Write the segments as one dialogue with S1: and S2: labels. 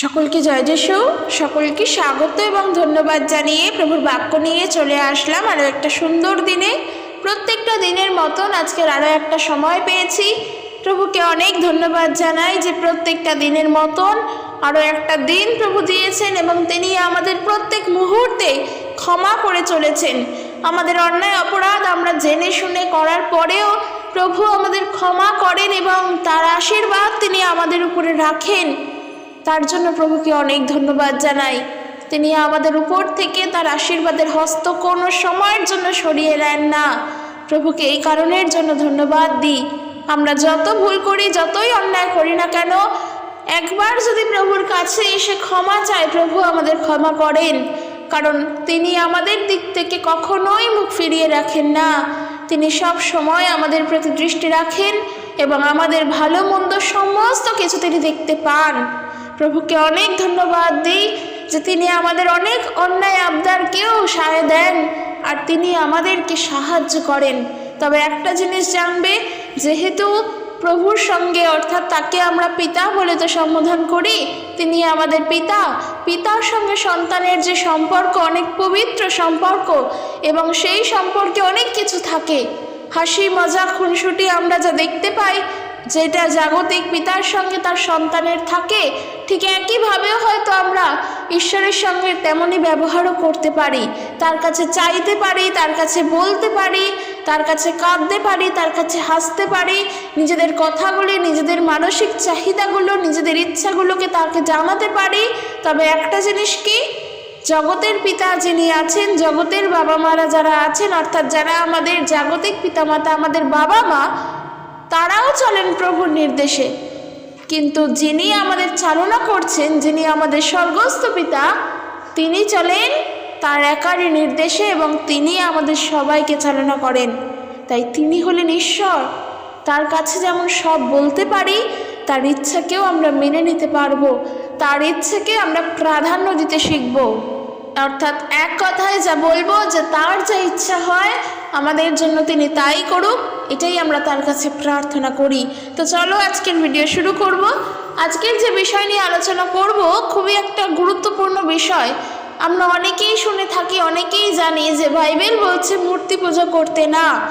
S1: সকলকে জয় যিশু, সকলকে স্বাগত এবং ধন্যবাদ জানিয়ে প্রভুর বাক্য নিয়ে চলে আসলাম আরও একটা সুন্দর দিনে। প্রত্যেকটা দিনের মতন আজকের আরও একটা সময় পেয়েছি। প্রভুকে অনেক ধন্যবাদ জানাই যে প্রত্যেকটা দিনের মতন আরও একটা দিন প্রভু দিয়েছেন এবং তিনি আমাদের প্রত্যেক মুহূর্তে ক্ষমা করে চলেছেন। আমাদের অন্যায় অপরাধ আমরা জেনে শুনে করার পরেও প্রভু আমাদের ক্ষমা করেন এবং তার আশীর্বাদ তিনি আমাদের উপরে রাখেন। তার জন্য প্রভুকে অনেক ধন্যবাদ জানাই। তিনি আমাদের উপর থেকে তার আশীর্বাদের হস্ত কোনো সময়ের জন্য সরিয়ে নেন না। প্রভুকে এই কারণের জন্য ধন্যবাদ দিই। আমরা যত ভুল করি, যতই অন্যায় করি না কেন, একবার যদি প্রভুর কাছে এসে ক্ষমা চায়, প্রভু আমাদের ক্ষমা করেন। কারণ তিনি আমাদের দিক থেকে কখনোই মুখ ফিরিয়ে রাখেন না। তিনি সব সময় আমাদের প্রতি দৃষ্টি রাখেন এবং আমাদের ভালো মন্দ সমস্ত কিছু তিনি দেখতে পান। প্রভুকে অনেক ধন্যবাদ দিই যে তিনি আমাদের অনেক অন্যায় আবদারকেও সায় দেন আর তিনি আমাদেরকে সাহায্য করেন। তবে একটা জিনিস জানবে, যেহেতু প্রভুর সঙ্গে অর্থাৎ তাকে আমরা পিতা বলে তো সম্বোধন করি, তিনি আমাদের পিতা। পিতার সঙ্গে সন্তানের যে সম্পর্ক, অনেক পবিত্র সম্পর্ক এবং সেই সম্পর্কে অনেক কিছু থাকে। হাসি, মজা, খুনসুটি আমরা যা দেখতে পাই যেটা জাগতিক পিতার সঙ্গে তার সন্তানের থাকে, ঠিক একইভাবেও হয়তো আমরা ঈশ্বরের সঙ্গে তেমনই ব্যবহারও করতে পারি। তার কাছে চাইতে পারি, তার কাছে বলতে পারি, তার কাছে কাঁদতে পারি, তার কাছে হাসতে পারি, নিজেদের কথাগুলি, নিজেদের মানসিক চাহিদাগুলো, নিজেদের ইচ্ছাগুলোকে তাকে জানাতে পারি। তবে একটা জিনিস কি? জগতের পিতা যিনি আছেন, জগতের বাবা মারা যারা আছেন, অর্থাৎ যারা আমাদের জাগতিক পিতামাতা, আমাদের বাবা মা তারাও চলেন প্রভুর নির্দেশে। কিন্তু যিনি আমাদের চালনা করছেন, যিনি আমাদের স্বর্গস্থ পিতা, তিনি চলেন তার একারই নির্দেশে এবং তিনি আমাদের সবাইকে চালনা করেন। তাই তিনি হলেন ঈশ্বর। তার কাছে যেমন সব বলতে পারি, তার ইচ্ছাকেও আমরা মেনে নিতে পারব। তার ইচ্ছাকে আমরা প্রাধান্য দিতে শিখব। অর্থাৎ এক কথায় যা বলব, যে তার যা ইচ্ছা হয়, আমাদের জন্য তিনি তাই করুক, এটাই আমরা তার কাছে প্রার্থনা করি। তো চলো আজকের ভিডিও শুরু করব। আজকের যে বিষয় নিয়ে আলোচনা করব, খুবই একটা গুরুত্বপূর্ণ বিষয়। আমরা অনেকেই শুনে থাকি, অনেকেই জানি যে বাইবেল বলছে, মূর্তি পূজা করতে না।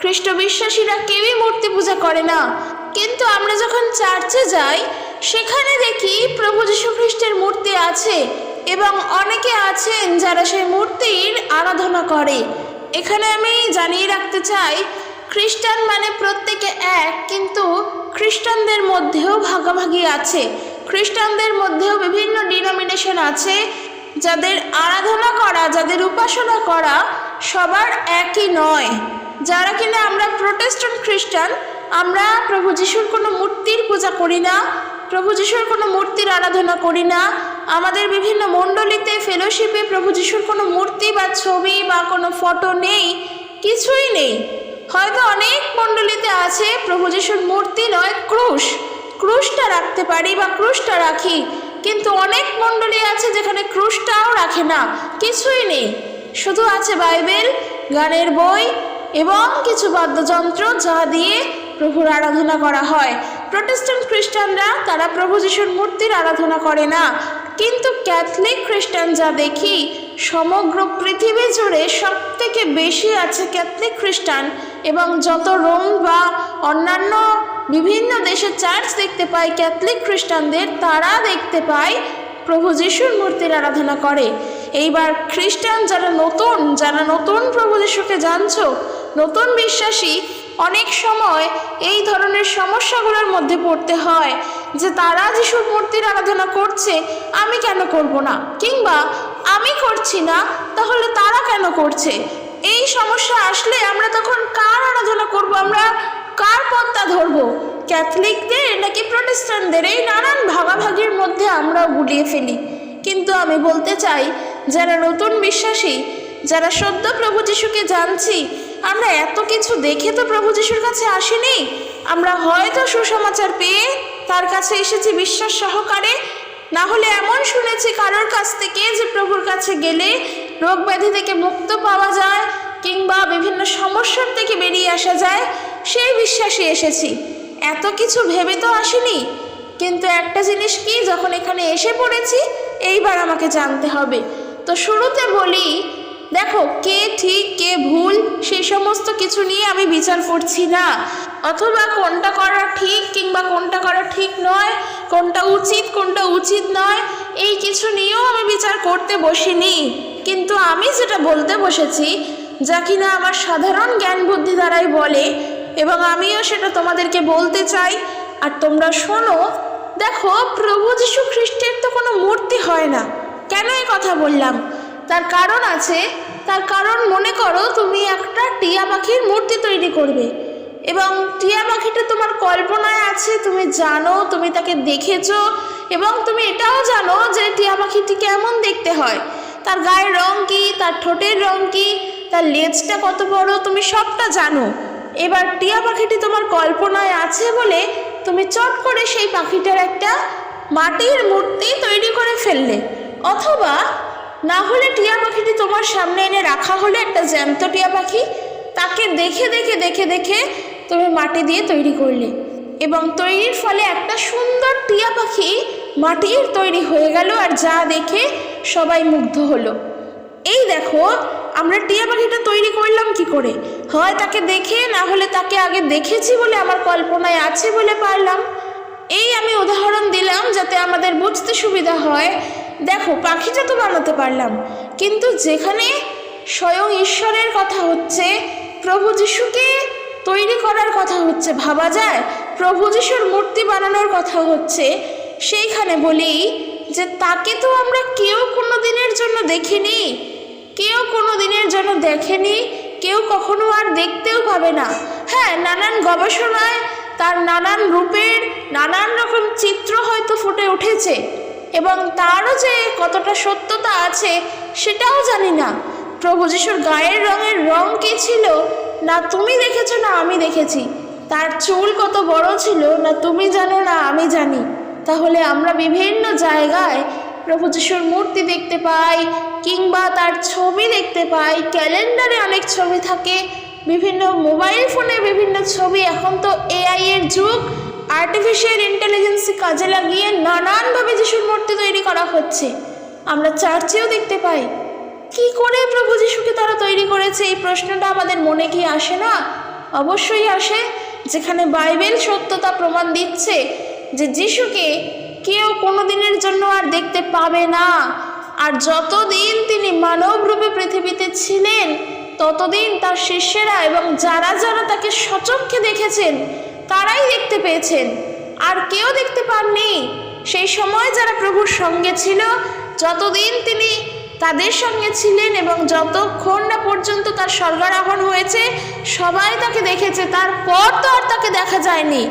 S1: খ্রিস্ট বিশ্বাসীরা কেউই মূর্তি পূজা করে না। কিন্তু আমরা যখন চার্চে যাই, সেখানে দেখি প্রভু যীশু খ্রিস্টের মূর্তি আছে। এবং অনেকে আছেন যারা সেই মূর্তির আরাধনা করে। এখানে আমি জানিয়ে রাখতে চাই, খ্রিস্টান মানে প্রত্যেকে এক, কিন্তু খ্রিস্টানদের মধ্যেও ভাগাভাগি আছে। খ্রিস্টানদের মধ্যেও বিভিন্ন ডিনোমিনেশন আছে, যাদের আরাধনা করা, যাদের উপাসনা করা সবার একই নয়। যারা কিনা আমরা প্রোটেস্ট্যান্ট খ্রিস্টান, আমরা প্রভু যিশুর কোনো মূর্তির পূজা করি না প্রভু যিশুর কোনো মূর্তির আরাধনা করি না। আমাদের বিভিন্ন মণ্ডলীতে ফেলোশিপে প্রভু যিশুর কোনো মূর্তি বা ছবি বা কোনো ফটো নেই, কিছুই নেই। হয়তো অনেক মণ্ডলীতে আছে, প্রভু যিশুর মূর্তি নয়, ক্রুশ। ক্রুশটা রাখতে পারি বা ক্রুশটা রাখি, কিন্তু অনেক মণ্ডলী আছে যেখানে ক্রুশটাও রাখে না, কিছুই নেই। শুধু আছে বাইবেল, গানের বই এবং কিছু বাদ্যযন্ত্র যা দিয়ে প্রভুর আরাধনা করা হয়। প্রোটেস্ট্যান্ট খ্রিস্টানরা, তারা প্রভু যিশুর মূর্তির আরাধনা করে না। কিন্তু ক্যাথলিক খ্রিস্টান যা দেখি, সমগ্র পৃথিবী জুড়ে সব থেকে বেশি আছে ক্যাথলিক খ্রিস্টান এবং যত রোম বা অন্যান্য বিভিন্ন দেশে চার্চ দেখতে পায় ক্যাথলিক খ্রিস্টানদের, তারা দেখতে পায় প্রভু যিশুর মূর্তির আরাধনা করে। এইবার খ্রিস্টান যারা নতুন যারা নতুন প্রভু যিশুকে জানছো, নতুন বিশ্বাসী অনেক সময় এই ধরনের সমস্যাগুলোর মধ্যে পড়তে হয় যে তারা যিশুর মূর্তির আরাধনা করছে, আমি কেন করব না? কিংবা আমি করছি না, তাহলে তারা কেন করছে? এই সমস্যা আসলে আমরা তখন কার আরাধনা করব? আমরা কার পথটা ধরবো? ক্যাথলিকদের নাকি প্রোটেস্ট্যান্টদের এই নানান ভাগাভাগির মধ্যে আমরা গুলিয়ে ফেলি। কিন্তু আমি বলতে চাই, যারা নতুন বিশ্বাসী যারা সদ্য প্রভু যিশুকে জানছি, আমরা এত কিছু দেখে তো প্রভু যিশুর কাছে আসিনি। আমরা হয়তো সুসমাচার পেয়ে তার কাছে এসেছি বিশ্বাস সহকারে। না হলে এমন শুনেছি কারোর কাছ থেকে যে প্রভুর কাছে গেলে রোগ ব্যাধি থেকে মুক্ত পাওয়া যায় কিংবা বিভিন্ন সমস্যার থেকে বেরিয়ে আসা যায়, সেই বিশ্বাসে এসেছি। এত কিছু ভেবে তো আসিনি। কিন্তু একটা জিনিস কি, যখন এখানে এসে পড়েছি, এইবার আমাকে জানতে হবে। তো শুরুতে বলি দেখো, কে ঠিক, কে ভুল সেই সমস্ত কিছু নিয়ে আমি বিচার করছি না। অথবা কোনটা করা ঠিক কিংবা কোনটা করা ঠিক নয়, কোনটা উচিত কোনটা উচিত নয়, এই কিছু নিয়েও আমি বিচার করতে বসিনি। কিন্তু আমি যেটা বলতে বসেছি, যা কিনা আমার সাধারণ জ্ঞান বুদ্ধি দ্বারাই বলে, এবং আমিও সেটা তোমাদেরকে বলতে চাই। আর তোমরা শোনো, দেখো, প্রভু যীশু খ্রিস্টের তো কোনো মূর্তি হয় না। কেন এই কথা বললাম? তার কারণ আছে, তার কারণ মনে করো তুমি একটা টিয়া পাখির মূর্তি তৈরি করবে। এবং টিয়া পাখিটা তোমার কল্পনায় আছে, তুমি জানো, তুমি তাকে দেখেছ, এবং তুমি এটাও জানো যে টিয়া পাখিটি কেমন দেখতে হয়। তার গায়ের রং কি, তার ঠোঁটের রং কি, তার লেজটা কত বড়, তুমি সবটা জানো। এবার টিয়া পাখিটি তোমার কল্পনায় আছে বলে তুমি চট করে সেই পাখিটার একটা মাটির মূর্তি তৈরি করে ফেললে। অথবা না হলে টিয়া পাখিটি তোমার সামনে এনে রাখা হলো একটা জ্যান্ত টিয়া পাখি, তাকে দেখে দেখে দেখে দেখে তুমি মাটি দিয়ে তৈরি করলে। এবং তৈরির ফলে একটা সুন্দর টিয়া পাখি মাটির তৈরি হয়ে গেল আর যা দেখে সবাই মুগ্ধ হলো। এই দেখো, আমরা টিয়া পাখিটা তৈরি করলাম কি করে? হয় তাকে দেখে, না হলে তাকে আগে দেখেছি বলে, আমার কল্পনায় আছে বলে পারলাম। এই আমি উদাহরণ দিলাম যাতে আমাদের বুঝতে সুবিধা হয়। দেখো, পাখিটা তো বানাতে পারলাম। কিন্তু যেখানে স্বয়ং ঈশ্বরের কথা হচ্ছে, প্রভু যিশুকে তৈরি করার কথা হচ্ছে, ভাবা যায়? প্রভু যিশুর মূর্তি বানানোর কথা হচ্ছে। সেইখানে বলি যে, তাকে তো আমরা কেউ কোনো দিনের জন্য দেখিনি। কেউ কোনো দিনের জন্য দেখেনি। কেউ কখনো আর দেখতেও পাবে না। হ্যাঁ নানান গবেষণায় তার নানান রূপের নানান রকম চিত্র হয়তো ফুটে উঠেছে। এবং তারও যে কতটা সত্যতা আছে, সেটাও জানি না। প্রভু যিশুর গায়ের রঙের রং কী ছিল? না তুমি দেখেছ, না আমি দেখেছি। তার চুল কত বড় ছিল? না তুমি জানো, না আমি জানি। তাহলে আমরা বিভিন্ন জায়গায় প্রভু যিশুর মূর্তি দেখতে পাই, কিংবা তার ছবি দেখতে পাই। ক্যালেন্ডারে অনেক ছবি থাকে। বিভিন্ন মোবাইল ফোনে বিভিন্ন ছবি। এখন তো এআই এর যুগ। আর্টিফিশিয়াল ইন্টেলিজেন্সি কাজে লাগিয়ে নানানভাবে যিশুর মূর্তি তৈরি করা হচ্ছে। আমরা চার্চেও দেখতে পাই। কি করে প্রভু যিশুকে তারা তৈরি করেছে? এই প্রশ্নটা আমাদের মনে কি আসে না? অবশ্যই আসে, যেখানে বাইবেল সত্যতা প্রমাণ দিচ্ছে যে যিশুকে কেউ কোনো দিনের জন্য আর দেখতে পাবে না। আর যতদিন তিনি মানব রূপে পৃথিবীতে ছিলেন, ততদিন তার শিষ্যেরা এবং যারা যারা তাকে সচক্ষে দেখেছেন তারাই দেখতে পেয়েছেন। আর কেউ দেখতে পাননি। সেই সময় যারা প্রভুর সঙ্গে ছিল, যতদিন তিনি তাদের সঙ্গে ছিলেন এবং যতক্ষণ না পর্যন্ত তার স্বর্গারোহণ হয়েছে, সবাই তাকে দেখেছে। তারপর তো আর তাকে দেখা যায়নি।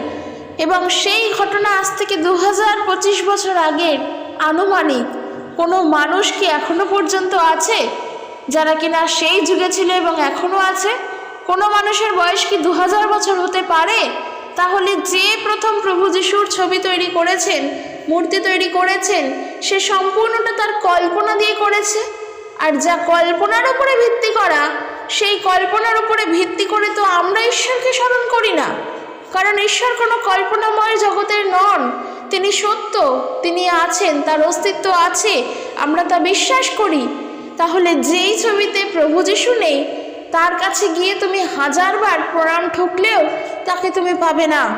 S1: এবং সেই ঘটনা আজ থেকে দু হাজার পঁচিশ বছর আগের আনুমানিক। কোনো মানুষ কি এখনও পর্যন্ত আছে, যারা কিনা সেই যুগে ছিল এবং এখনও আছে? কোনো মানুষের বয়স কি দু হাজার বছর হতে পারে? তাহলে যে প্রথম প্রভু যিশুর ছবি তৈরি করেছেন, মূর্তি তৈরি করেছেন, সে সম্পূর্ণটা তার কল্পনা দিয়ে করেছে? আর যা কল্পনার উপরে ভিত্তি করা, সেই কল্পনার উপরে ভিত্তি করে তো আমরা ঈশ্বরকে স্মরণ করি না। কারণ ঈশ্বর কোনো কল্পনাময় জগতের নন। তিনি সত্য, তিনি আছেন, তার অস্তিত্ব আছে, আমরা তা বিশ্বাস করি। তাহলে যেই ছবিতে প্রভু যিশু নেই তার কাছে গিয়ে তুমি হাজারবার প্রণাম ঠুকলেও তাকে তুমি পাবে না।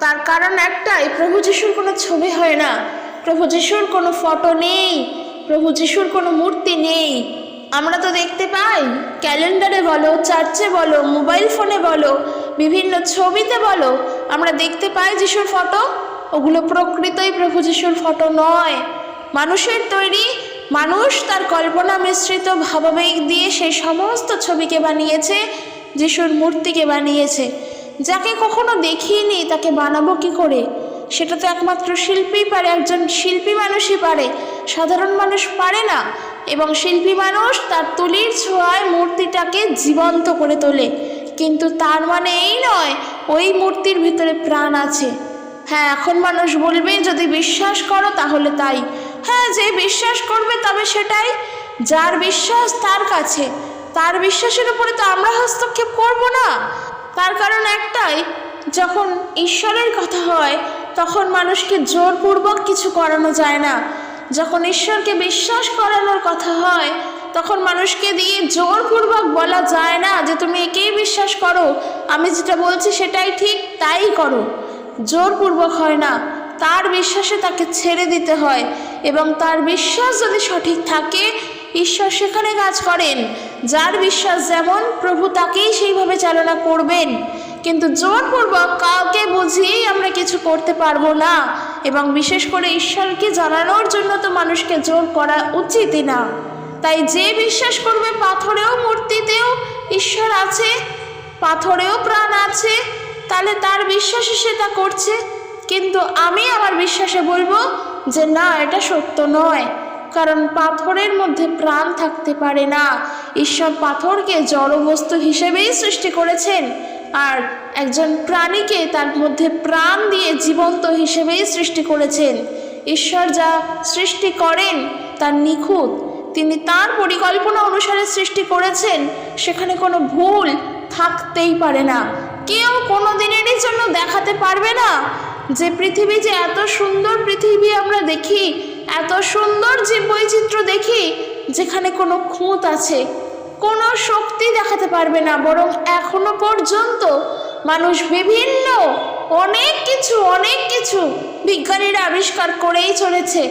S1: তার কারণ একটাই, প্রভু যিশুর কোনো ছবি হয় না। প্রভু যিশুর কোনো ফটো নেই। প্রভু যিশুর কোনো মূর্তি নেই। আমরা তো দেখতে পাই, ক্যালেন্ডারে বলো, চার্চে বলো, মোবাইল ফোনে বলো, বিভিন্ন ছবিতে বলো, আমরা দেখতে পাই যিশুর ফটো। ওগুলো প্রকৃতই প্রভু যিশুর ফটো নয়। মানুষের তৈরি মানুষ তার কল্পনা মিশ্রিত ভাবাবেগ দিয়ে সেই সমস্ত ছবিকে বানিয়েছে, যিশুর মূর্তিকে বানিয়েছে। যাকে কখনো দেখিনি, তাকে বানাবো কি করে? সেটা তো একমাত্র শিল্পীই পারে, একজন শিল্পী মানুষই পারে। সাধারণ মানুষ পারে না, এবং শিল্পী মানুষ তার তুলির ছোঁয়ায় মূর্তিটাকে জীবন্ত করে তোলে। কিন্তু তার মানে এই নয়, ওই মূর্তির ভিতরে প্রাণ আছে। হ্যাঁ এখন মানুষ বলবে, যদি বিশ্বাস করো তাহলে তাই। হ্যাঁ যে বিশ্বাস করবে তবে সেটাই। যার বিশ্বাস তার কাছে। তার বিশ্বাসের উপরে তো আমরা হস্তক্ষেপ করব না। তার কারণ একটাই, যখন ঈশ্বরের কথা হয়, তখন মানুষকে জোরপূর্বক কিছু করানো যায় না। যখন ঈশ্বরকে বিশ্বাস করানোর কথা হয়, তখন মানুষকে দিয়ে জোরপূর্বক বলা যায় না যে, তুমি একেই বিশ্বাস করো। আমি যেটা বলছি সেটাই ঠিক, তাই করো। জোরপূর্বক হয় না। তার বিশ্বাসে তাকে ছেড়ে দিতে হয়। এবং তার বিশ্বাস যদি সঠিক থাকে, ঈশ্বর সেখানে কাজ করেন। যার বিশ্বাস যেমন, প্রভু তাকেই সেইভাবে চালনা করবেন। কিন্তু জোরপূর্বক কাউকে বুঝিয়েই আমরা কিছু করতে পারব না। এবং বিশেষ করে ঈশ্বরকে জানানোর জন্য তো মানুষকে জোর করা উচিতই না। তাই যে বিশ্বাস করবে পাথরেও মূর্তিতেও ঈশ্বর আছে, পাথরেও প্রাণ আছে, তাহলে তার বিশ্বাসে সে তা করছে। কিন্তু আমি আমার বিশ্বাসে বলব যে না, এটা সত্য নয়। কারণ পাথরের মধ্যে প্রাণ থাকতে পারে না। ঈশ্বর পাথরকে জড়বস্তু হিসেবেই সৃষ্টি করেছেন। আর একজন প্রাণীকে তার মধ্যে প্রাণ দিয়ে জীবন্ত হিসেবেই সৃষ্টি করেছেন। ঈশ্বর যা সৃষ্টি করেন তার নিখুঁত। তিনি তার পরিকল্পনা অনুসারে সৃষ্টি করেছেন। সেখানে কোনো ভুল থাকতেই পারে না। কেউ কোনো দিনেরই জন্য দেখাতে পারবে না। যে পৃথিবী যে এত সুন্দর পৃথিবী আমরা দেখি, এত সুন্দর যে বৈচিত্র্য দেখি, যেখানে কোনো খুঁত আছে, কোনো শক্তি দেখাতে পারবে না, বরং এখনও পর্যন্ত মানুষ বিভিন্ন, অনেক কিছু অনেক কিছু বিজ্ঞানীরা আবিষ্কার করেই চলেছে।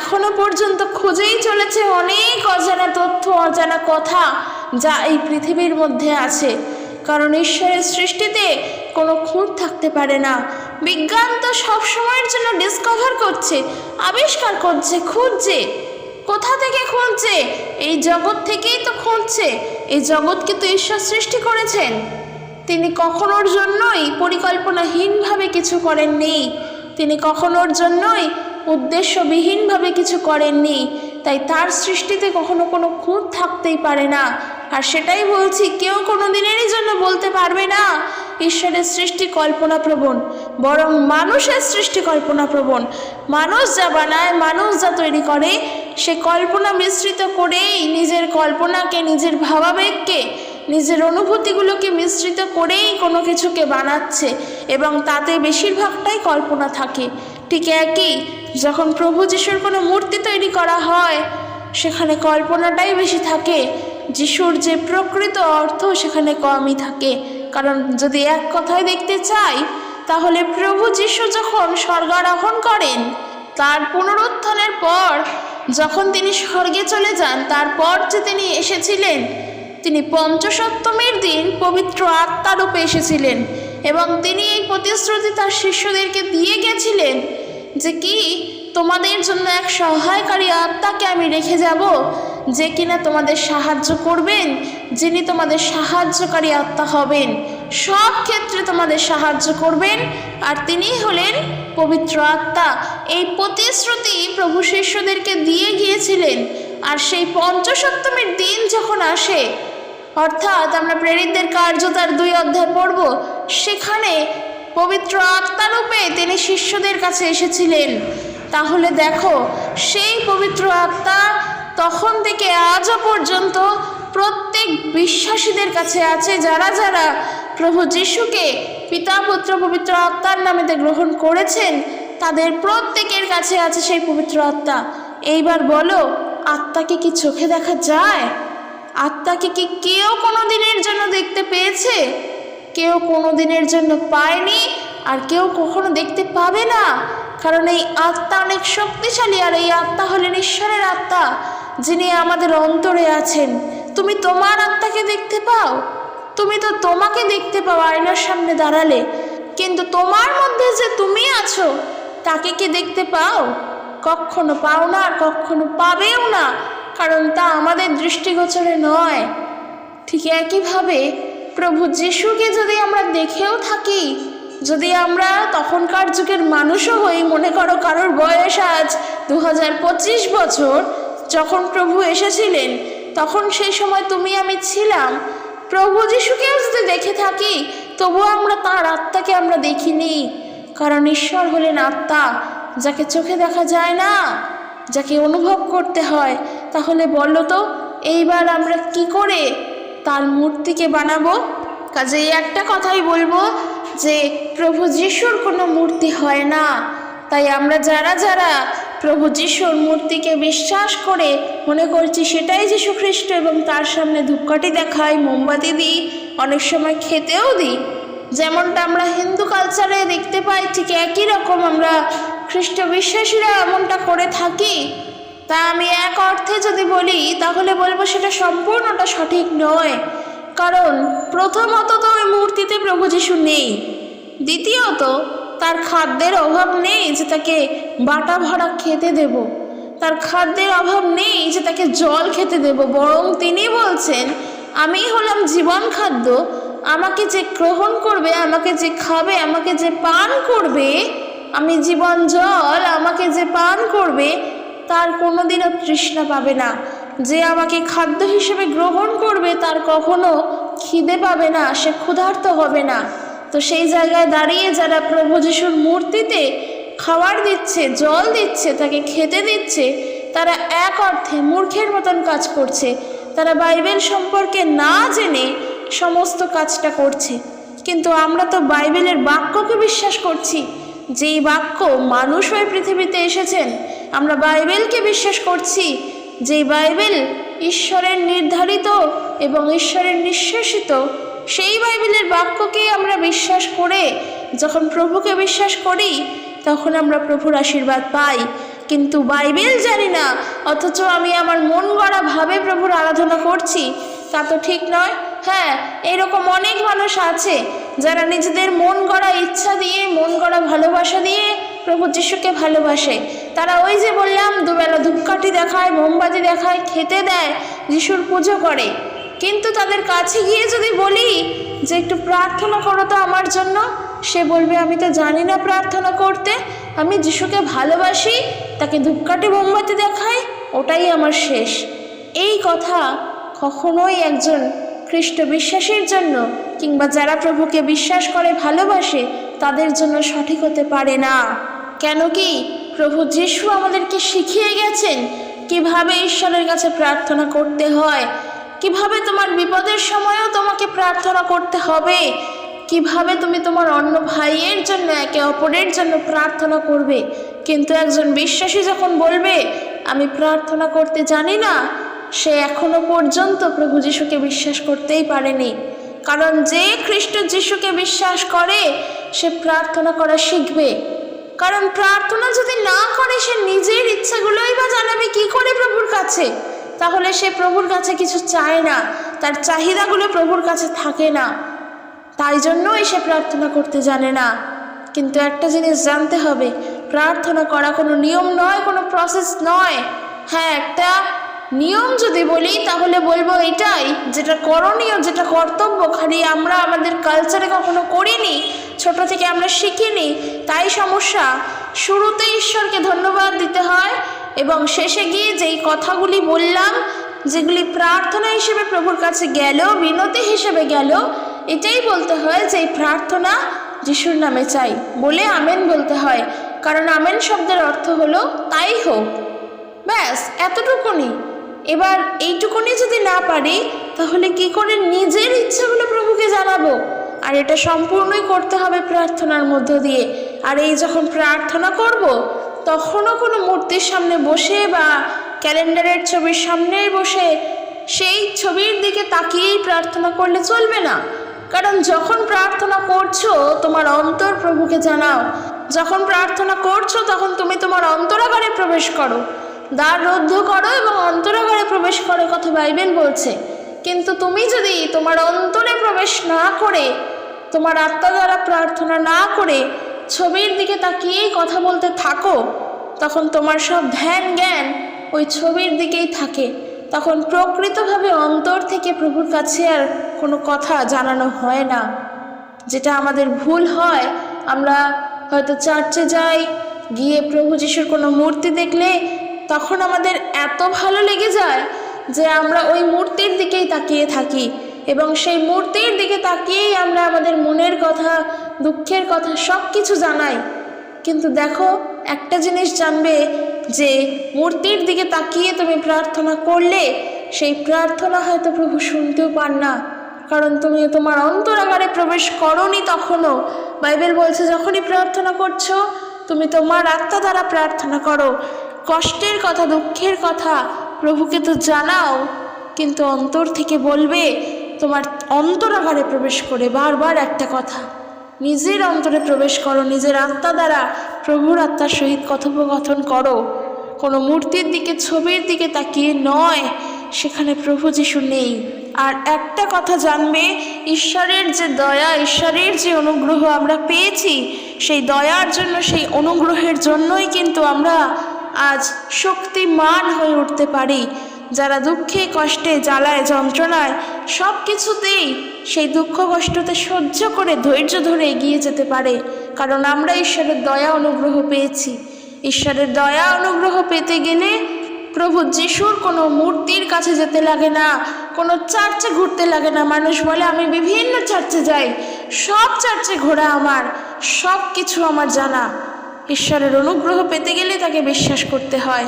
S1: এখনও পর্যন্ত খুঁজেই চলেছে অনেক অজানা তথ্য, অজানা কথা যা এই পৃথিবীর মধ্যে আছে। কারণ ঈশ্বরের সৃষ্টিতে কোনো খুঁত থাকতে পারে না। বিজ্ঞান তো সবসময়ের জন্য ডিসকভার করছে, আবিষ্কার করছে, খুঁজছে। কোথা থেকে খুঁজছে? এই জগৎ থেকেই তো খুঁজছে। এই জগৎকে তো ঈশ্বর সৃষ্টি করেছেন। তিনি কখনোর জন্যই পরিকল্পনাহীনভাবে কিছু করেননি। তিনি কখনোর জন্যই উদ্দেশ্যবিহীনভাবে কিছু করেননি। তাই তার সৃষ্টিতে কখনো কোনো খুঁত থাকতেই পারে না। আর সেটাই বলছি, কেউ কোনো দিনেরই জন্য বলতে পারবে না, ঈশ্বরের সৃষ্টি কল্পনা প্রবণ বরং মানুষের সৃষ্টি কল্পনা প্রবণ মানুষ যা বানায়, মানুষ যা তৈরি করে, সে কল্পনা মিশ্রিত করেই নিজের কল্পনাকে, নিজের ভাবাবেগকে, নিজের অনুভূতিগুলোকে মিশ্রিত করেই কোনো কিছুকে বানাচ্ছে, এবং তাতে বেশিরভাগটাই কল্পনা থাকে। ঠিক একই। যখন প্রভু যিশুর কোনো মূর্তি তৈরি করা হয়, সেখানে কল্পনাটাই বেশি থাকে। যিশুর যে প্রকৃত অর্থ, সেখানে কমই থাকে। কারণ যদি এক কথায় দেখতে চাই, তাহলে প্রভু যিশু যখন স্বর্গারোহণ করেন, তার পুনরুত্থানের পর, যখন তিনি স্বর্গে চলে যান, তারপর যে তিনি এসেছিলেন, তিনি পঞ্চসপ্তমীর দিন পবিত্র আত্মারূপে এসেছিলেন এবং তিনি এই প্রতিশ্রুতি তার শিষ্যদেরকে দিয়ে গেছিলেন যে কি, তোমাদের জন্য এক সহায়কারী আত্মাকে আমি রেখে যাব, যে কিনা তোমাদের সাহায্য করবেন, যিনি তোমাদের সাহায্যকারী আত্মা হবেন। সব ক্ষেত্রে তোমাদের সাহায্য করবেন, আর তিনি হলেন পবিত্র আত্মা। এই প্রতিশ্রুতি প্রভু শিষ্যদেরকে দিয়ে গিয়েছিলেন, আর সেই পঞ্চসপ্তমীর দিন যখন আসে, অর্থাৎ আমরা প্রেরিতদের কার্য তার দুই অধ্যায় পড়ব, সেখানে পবিত্র আত্মারূপে তিনি শিষ্যদের কাছে এসেছিলেন। তাহলে দেখো, সেই পবিত্র আত্মা তখন থেকে আজও পর্যন্ত প্রত্যেক বিশ্বাসীদের কাছে আছে, যারা যারা প্রভু যিশুকে পিতা পুত্র পবিত্র আত্মার নামেতে গ্রহণ করেছেন, তাদের প্রত্যেকের কাছে আছে সেই পবিত্র আত্মা। এইবার বলো আত্মাকে কি চোখে দেখা যায়? আত্মাকে কি কেউ কোনো দিনের জন্য দেখতে পেয়েছে? কেউ কোনো দিনের জন্য পায়নি আর কেউ কখনো দেখতে পাবে না। কারণ এই আত্মা অনেক শক্তিশালী আর এই আত্মা হলেন ঈশ্বরের আত্মা, যিনি আমাদের অন্তরে আছেন। তুমি তোমার আত্মাকে দেখতে পাও। তুমি তো তোমাকে দেখতে পাও আয়নার সামনে দাঁড়ালে। কিন্তু তোমার মধ্যে যে তুমি আছো, তাকে কি দেখতে পাও? কখনো পাও না আর কখনো পাবেও না, কারণ তা আমাদের দৃষ্টিগোচরে নয়। ঠিক একইভাবে প্রভু যিশুকে যদি আমরা দেখেও থাকি, যদি আমরা তখনকার যুগের মানুষও হই, মনে করো কারোর বয়স আজ দু হাজার পঁচিশ বছর, যখন প্রভু এসেছিলেন, তখন সেই সময় তুমি আমি ছিলাম। প্রভু যিশুকেও যদি দেখে থাকি, তবুও আমরা তাঁর আত্মাকে আমরা দেখিনি। কারণ ঈশ্বর হলেন আত্মা, যাকে চোখে দেখা যায় না, যাকে অনুভব করতে হয়। তাহলে বলো তো, এইবার আমরা কি করে তার মূর্তিকে বানাবো। কাজে এই একটা কথাই বলব যে, প্রভু যিশুর কোনো মূর্তি হয় না। তাই আমরা যারা যারা প্রভু যিশুর মূর্তিকে বিশ্বাস করে মনে করছি সেটাই যীশু খ্রিস্ট এবং তার সামনে ধূপকাঠি দেখাই, মোমবাতি দিই, অনেক সময় খেতেও দিই। যেমনটা আমরা হিন্দু কালচারে দেখতে পাই, ঠিক একই রকম আমরা খ্রিস্ট বিশ্বাসীরা এমনটা করে থাকি। তা আমি এক অর্থে যদি বলি, তাহলে বলব সেটা সম্পূর্ণটা সঠিক নয়। কারণ প্রথমত তো ওই মূর্তিতে প্রভু যিশু নেই। দ্বিতীয়ত, তার খাদ্যের অভাব নেই যে তাকে বাটা ভরা খেতে দেব। তার খাদ্যের অভাব নেই যে তাকে জল খেতে দেব। বরং তিনি বলছেন, আমি হলাম জীবন খাদ্য। আমাকে যে গ্রহণ করবে, আমাকে যে খাবে, আমাকে যে পান করবে, আমি জীবন জল, আমাকে যে পান করবে তার কোনোদিনও তৃষ্ণা পাবে না। যে আমাকে খাদ্য হিসেবে গ্রহণ করবে, তার কখনো খিদে পাবে না, সে ক্ষুধার্ত হবে না। তো সেই জায়গায় দাঁড়িয়ে যারা প্রভু যিশুর মূর্তিতে খাবার দিচ্ছে, জল দিচ্ছে, তাকে খেতে দিচ্ছে, তারা এক অর্থে মূর্খের মতন কাজ করছে। তারা বাইবেল সম্পর্কে না জেনে সমস্ত কাজটা করছে। কিন্তু আমরা তো বাইবেলের বাক্যকে বিশ্বাস করছি। যেই বাক্য মানুষ হয়ে পৃথিবীতে এসেছেন আমরা বাইবেলকে বিশ্বাস করছি যেই বাইবেল ঈশ্বরের নির্ধারিত এবং ঈশ্বরের নিঃশ্বাসিত সেই বাইবেলের বাক্যকেই আমরা বিশ্বাস করে যখন প্রভুকে বিশ্বাস করি, তখন আমরা প্রভুর আশীর্বাদ পাই। কিন্তু বাইবেল জানি না, অথচ আমি আমার মন গড়া ভাবে প্রভুর আরাধনা করছি। তা তো ঠিক নয়। হ্যাঁ এরকম অনেক মানুষ আছে যারা নিজেদের মন গড়া ইচ্ছা দিয়ে, মন গড়া ভালোবাসা দিয়ে প্রভু যিশুকে ভালোবাসে। তারা ওই যে বললাম, দুবেলা ধূপকাঠি দেখায়, মোমবাতি দেখায়, খেতে দেয়, যিশুর পুজো করে। কিন্তু তাদের কাছে গিয়ে যদি বলি যে একটু প্রার্থনা করো তো আমার জন্য, সে বলবে, আমি তো জানি না প্রার্থনা করতে। আমি যিশুকে ভালোবাসি, তাকে ধূপকাঠি, মোমবাতি দেখাই ওটাই আমার শেষ। এই কথা কখনোই একজন খ্রিস্ট বিশ্বাসীর জন্য কিংবা যারা প্রভুকে বিশ্বাস করে, ভালোবাসে, তাদের জন্য সঠিক হতে পারে না। কেন কি? প্রভু যিশু আমাদেরকে শিখিয়ে গেছেন কীভাবে ঈশ্বরের কাছে প্রার্থনা করতে হয়, কীভাবে তোমার বিপদের সময়ও তোমাকে প্রার্থনা করতে হবে, কীভাবে তুমি তোমার অন্য ভাইয়ের জন্য একে অপরের জন্য প্রার্থনা করবে। কিন্তু একজন বিশ্বাসী যখন বলবে, আমি প্রার্থনা করতে জানি না, সে এখনও পর্যন্ত প্রভু যিশুকে বিশ্বাস করতেই পারেনি। কারণ যে খ্রিস্ট যিশুকে বিশ্বাস করে, সে প্রার্থনা করা শিখবে। কারণ প্রার্থনা যদি না করে, সে নিজের ইচ্ছাগুলোই বা জানাবে, কি করে প্রভুর কাছে? তাহলে সে প্রভুর কাছে কিছু চায় না। তার চাহিদাগুলো প্রভুর কাছে থাকে না। তাই জন্যই সে প্রার্থনা করতে জানে না। কিন্তু একটা জিনিস জানতে হবে, প্রার্থনা করা কোনো নিয়ম নয়, কোনো প্রসেস নয়। হ্যাঁ একটা নিয়ম যদি বলি, তাহলে বলব এটাই, যেটা করণীয়, যেটা কর্তব্য, খালি আমরা আমাদের কালচারে কখনো করিনি, ছোট থেকে আমরা শিখিনি, তাই সমস্যা। শুরুতে ঈশ্বরকে ধন্যবাদ দিতে হয়, এবং শেষে গিয়ে যেই কথাগুলি বললাম, যেগুলি প্রার্থনা হিসেবে প্রভুর কাছে গেল, বিনতি হিসেবে গেল, এটাই বলতে হয় যে এই প্রার্থনা যিশুর নামে চাই, বলে আমেন বলতে হয়। কারণ আমেন শব্দের অর্থ হলো, তাই হোক। ব্যাস, এতটুকুনি। এবার এইটুকুনি যদি না পারি, তাহলে কি করে নিজের ইচ্ছাগুলো প্রভুকে জানাব? আর এটা সম্পূর্ণই করতে হবে প্রার্থনার মধ্য দিয়ে। আর এই যখন প্রার্থনা করব, তখনও কোনো মূর্তির সামনে বসে বা ক্যালেন্ডারের ছবির সামনে বসে সেই ছবির দিকে তাকিয়েই প্রার্থনা করলে চলবে না। কারণ যখন প্রার্থনা করছ, তোমার অন্তর প্রভুকে জানাও। যখন প্রার্থনা করছ, তখন তুমি তোমার অন্তরাগারে প্রবেশ করো। দ্বার রুদ্ধ করো এবং অন্তরাগারে প্রবেশ করো কথা বাইবেল বলছে। কিন্তু তুমি যদি তোমার অন্তরে প্রবেশ না করে, তোমার আত্মা দ্বারা প্রার্থনা না করে ছবির দিকে তাকিয়েই কথা বলতে থাকো, তখন তোমার সব ধ্যান জ্ঞান ওই ছবির দিকেই থাকে। তখন প্রকৃতভাবে অন্তর থেকে প্রভুর কাছে আর কোনো কথা জানানো হয় না। যেটা আমাদের ভুল হয়, আমরা হয়তো চার্চে যাই, গিয়ে প্রভু যিশুর কোনো মূর্তি দেখলে তখন আমাদের এত ভালো লেগে যায় যে আমরা ওই মূর্তির দিকেই তাকিয়ে থাকি এবং সেই মূর্তির দিকে তাকিয়েই আমরা আমাদের মনের কথা, দুঃখের কথা সব কিছু জানাই। কিন্তু দেখো, একটা জিনিস জানবে যে মূর্তির দিকে তাকিয়ে তুমি প্রার্থনা করলে সেই প্রার্থনা হয়তো প্রভু শুনতেও পান না। কারণ তুমি তোমার অন্তরাগারে প্রবেশ করনি তখনও। বাইবেল বলছে, যখনই প্রার্থনা করছ, তুমি তোমার আত্মা দ্বারা প্রার্থনা করো। কষ্টের কথা, দুঃখের কথা প্রভুকে তো জানাও, কিন্তু অন্তর থেকে বলবে, তোমার অন্তরাগারে প্রবেশ করে। বারবার একটা কথা। নিজের অন্তরে প্রবেশ করো, নিজের আত্মা দ্বারা প্রভুর আত্মার সহিত কথোপকথন করো। কোনো মূর্তির দিকে, ছবির দিকে তাকিয়ে নয়, সেখানে প্রভু যিশু নেই। আর একটা কথা জানবে, ঈশ্বরের যে দয়া, ঈশ্বরের যে অনুগ্রহ আমরা পেয়েছি, সেই দয়ার জন্য, সেই অনুগ্রহের জন্যই কিন্তু আমরা আজ শক্তিমান হয়ে উঠতে পারি। যারা দুঃখে কষ্টে জ্বালায় যন্ত্রণায় সব কিছুতেই সেই দুঃখ কষ্টতে সহ্য করে ধৈর্য ধরে এগিয়ে যেতে পারে। কারণ আমরা ঈশ্বরের দয়া অনুগ্রহ পেয়েছি। ঈশ্বরের দয়া অনুগ্রহ পেতে গেলে প্রভু যিশুর কোনো মূর্তির কাছে যেতে লাগে না, কোনো চার্চে ঘুরতে লাগে না। মানুষ বলে, আমি বিভিন্ন চার্চে যাই, সব চার্চে ঘোরা আমার সব কিছু আমার জানা। ঈশ্বরের অনুগ্রহ পেতে গেলে তাকে বিশ্বাস করতে হয়।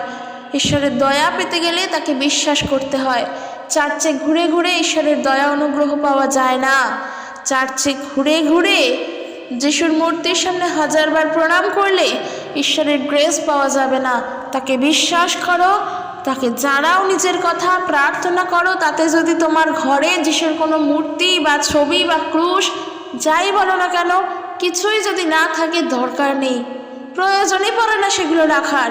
S1: ঈশ্বরের দয়া পেতে গেলে তাকে বিশ্বাস করতে হয়। চার্চে ঘুরে ঘুরে ঈশ্বরের দয়া অনুগ্রহ পাওয়া যায় না। চার্চে ঘুরে ঘুরে যিশুর মূর্তির সামনে হাজারবার প্রণাম করলে ঈশ্বরের গ্রেস পাওয়া যাবে না। তাকে বিশ্বাস করো, তাকে জানাও নিজের কথা, প্রার্থনা করো, তাতে যদি তোমার ঘরে যিশুর কোনো মূর্তি বা ছবি বা ক্রুশ, যাই বলো না কেন, কিছুই যদি না থাকে, দরকার নেই। প্রয়োজনই পড়ে না সেগুলো রাখার।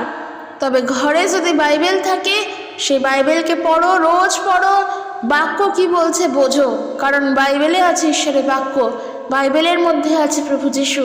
S1: তবে ঘরে যদি বাইবেল থাকে সেই বাইবেলকে পড়ো, রোজ পড়ো। বাক্য কি বলছে বোঝো, কারণ বাইবেলে আছে ঈশ্বরের বাক্য। বাইবেলের মধ্যে আছে প্রভু যিশু।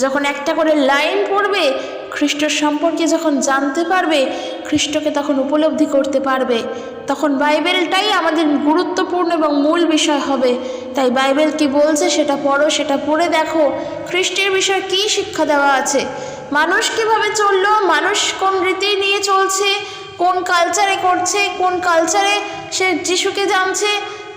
S1: যখন একটা করে লাইন পড়বে খ্রিস্টর সম্পর্কে যখন জানতে পারবে, খ্রিস্টকে তখন উপলব্ধি করতে পারবে। তখন বাইবেলটাই আমাদের গুরুত্বপূর্ণ এবং মূল বিষয় হবে। তাই বাইবেল কি বলছে সেটা পড়ো, সেটা পড়ে দেখো। খ্রিস্টের বিষয়ে কী শিক্ষা দেওয়া আছে? মানুষ কীভাবে চলল? মানুষ কোন রীতি নিয়ে চলছে? কোন কালচারে করছে? কোন কালচারে সে যিশুকে জানছে?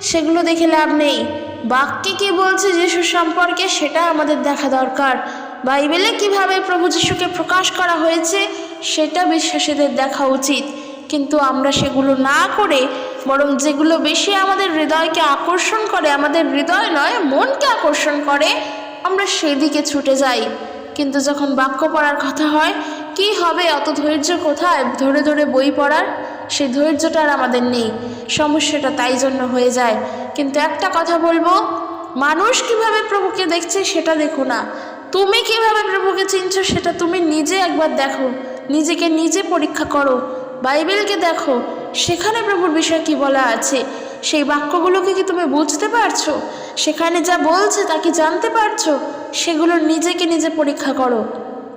S1: সেগুলো দেখে লাভ নেই। বাক্যে কী বলছে যিশু সম্পর্কে সেটা আমাদের দেখা দরকার। বাইবেলে কীভাবে প্রভু যিশুকে প্রকাশ করা হয়েছে, সেটা বিশ্বাসীদের দেখা উচিত। কিন্তু আমরা সেগুলো না করে, বরং যেগুলো বেশি আমাদের হৃদয়কে আকর্ষণ করে, আমাদের হৃদয় নয়, মনকে আকর্ষণ করে, আমরা সেদিকে ছুটে যাই। কিন্তু যখন বাক্য পড়ার কথা হয়, কি হবে, অত ধৈর্য কোথায়? ধরে ধরে বই পড়ার? সেই ধৈর্যটা আর আমাদের নেই। সমস্যাটা তাই জন্য হয়ে যায়। কিন্তু একটা কথা বলব, মানুষ কীভাবে প্রভুকে দেখছে, সেটা দেখো না। তুমি কীভাবে প্রভুকে চিনছো সেটা তুমি নিজে একবার দেখো। নিজেকে নিজে পরীক্ষা করো। বাইবেলকে দেখো। সেখানে প্রভুর বিষয় কি বলা আছে? সেই বাক্যগুলোকে কি তুমি বুঝতে পারছ? সেখানে যা বলছে তা কি জানতে পারছ? সেগুলো নিজেকে নিজে পরীক্ষা করো।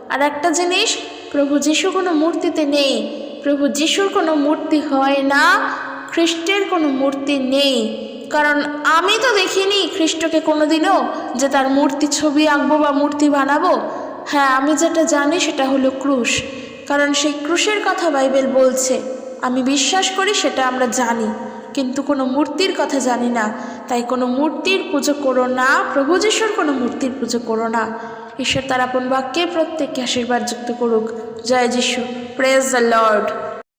S1: আর একটা জিনিস, প্রভু যিশু কোনো মূর্তিতে নেই। প্রভু যিশুর কোনো মূর্তি হয় না, খ্রিস্টের কোনো মূর্তি নেই। কারণ আমি তো দেখিনি খ্রিস্টকে কোনোদিনও যে তার মূর্তি ছবি আঁকবো বা মূর্তি বানাবো। হ্যাঁ আমি যেটা জানি সেটা হলো ক্রুশ। কারণ সেই ক্রুশের কথা বাইবেল বলছে, আমি বিশ্বাস করি সেটা আমরা জানি, কিন্তু কোনো মূর্তির কথা জানি না। তাই কোনো মূর্তির পুজো করো না, প্রভু যিশুর কোনো মূর্তির পুজো করো না। ঈশ্বর তার আপন বাক্যে প্রত্যেককে আশীর্বাদ যুক্ত করুক। জয় যিশু। Praise the Lord